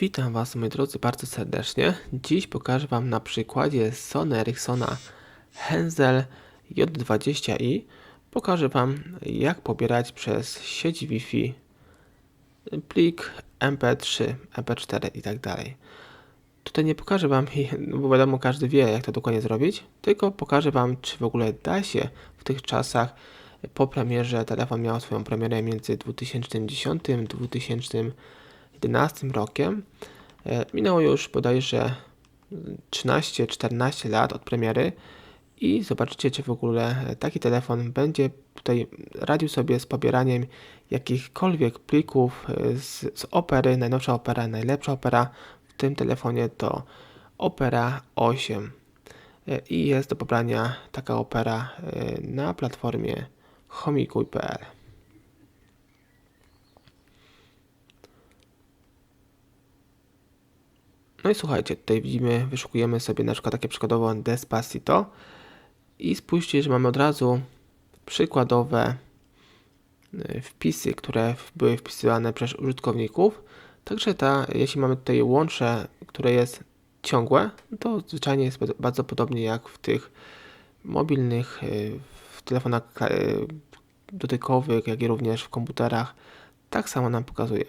Witam Was moi drodzy bardzo serdecznie. Dziś pokażę Wam na przykładzie Sony Ericssona Hensel J20i pokażę Wam jak pobierać przez sieć Wi-Fi plik MP3, MP4 i tak dalej. Tutaj nie pokażę Wam, bo wiadomo każdy wie jak to dokładnie zrobić, tylko pokażę Wam czy w ogóle da się w tych czasach po premierze, telefon miał swoją premierę między 2010 a 2011 rokiem. E, Minęło już bodajże 13-14 lat od premiery i zobaczycie, czy w ogóle taki telefon będzie tutaj radził sobie z pobieraniem jakichkolwiek plików e, z, z opery, najnowsza opera, najlepsza opera w tym telefonie to Opera 8 E, i jest do pobrania taka opera na platformie homikuj.pl. No i słuchajcie, tutaj widzimy, wyszukujemy sobie na przykład takie przykładowo Despacito i spójrzcie, że mamy od razu przykładowe y, wpisy, które były wpisywane przez użytkowników. Także ta, jeśli mamy tutaj łącze, które jest ciągłe, to zwyczajnie jest bardzo podobnie jak w tych mobilnych, y, w telefonach y, dotykowych, jak i również w komputerach. Tak samo nam pokazuje.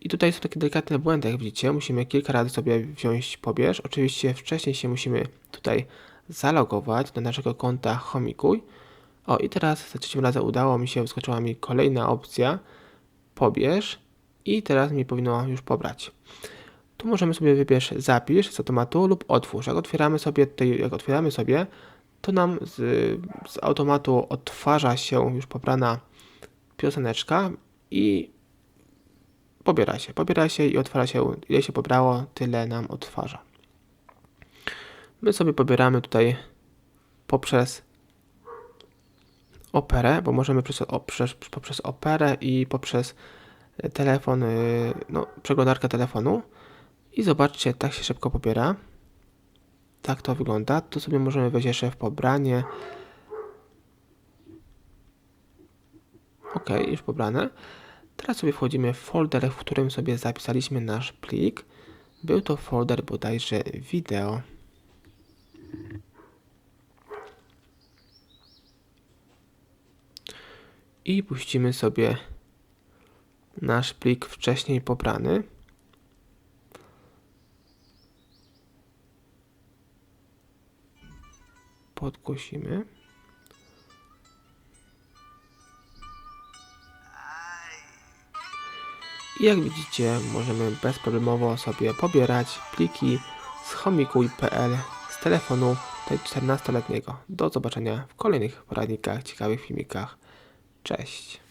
I tutaj są takie delikatne błędy, jak widzicie. Musimy kilka razy sobie wziąć pobierz. Oczywiście wcześniej się musimy tutaj zalogować do naszego konta Homikuj. O i teraz za trzecim razem udało mi się, wyskoczyła mi kolejna opcja pobierz i teraz mi powinno już pobrać. Tu możemy sobie wybierz zapisz z automatu lub otwórz. Jak otwieramy sobie tutaj, jak otwieramy sobie, to nam z, z automatu odtwarza się już pobrana pioseneczka i pobiera się. Pobiera się i otwiera się, ile się pobrało, tyle nam odtwarza. My sobie pobieramy tutaj poprzez operę, bo możemy przez, poprzez, operę i poprzez telefon, y, no, przeglądarkę telefonu. I zobaczcie, tak się szybko pobiera. Tak to wygląda. Tu sobie możemy wejść jeszcze w pobranie. Ok, już pobrane. Teraz sobie wchodzimy w folder, w którym sobie zapisaliśmy nasz plik. Był to folder bodajże wideo. I puścimy sobie nasz plik wcześniej pobrany. Podgłosimy. I jak widzicie, możemy bezproblemowo sobie pobierać pliki z homikuj.pl z telefonu 14-letniego. Do zobaczenia w kolejnych poradnikach, ciekawych filmikach. Cześć!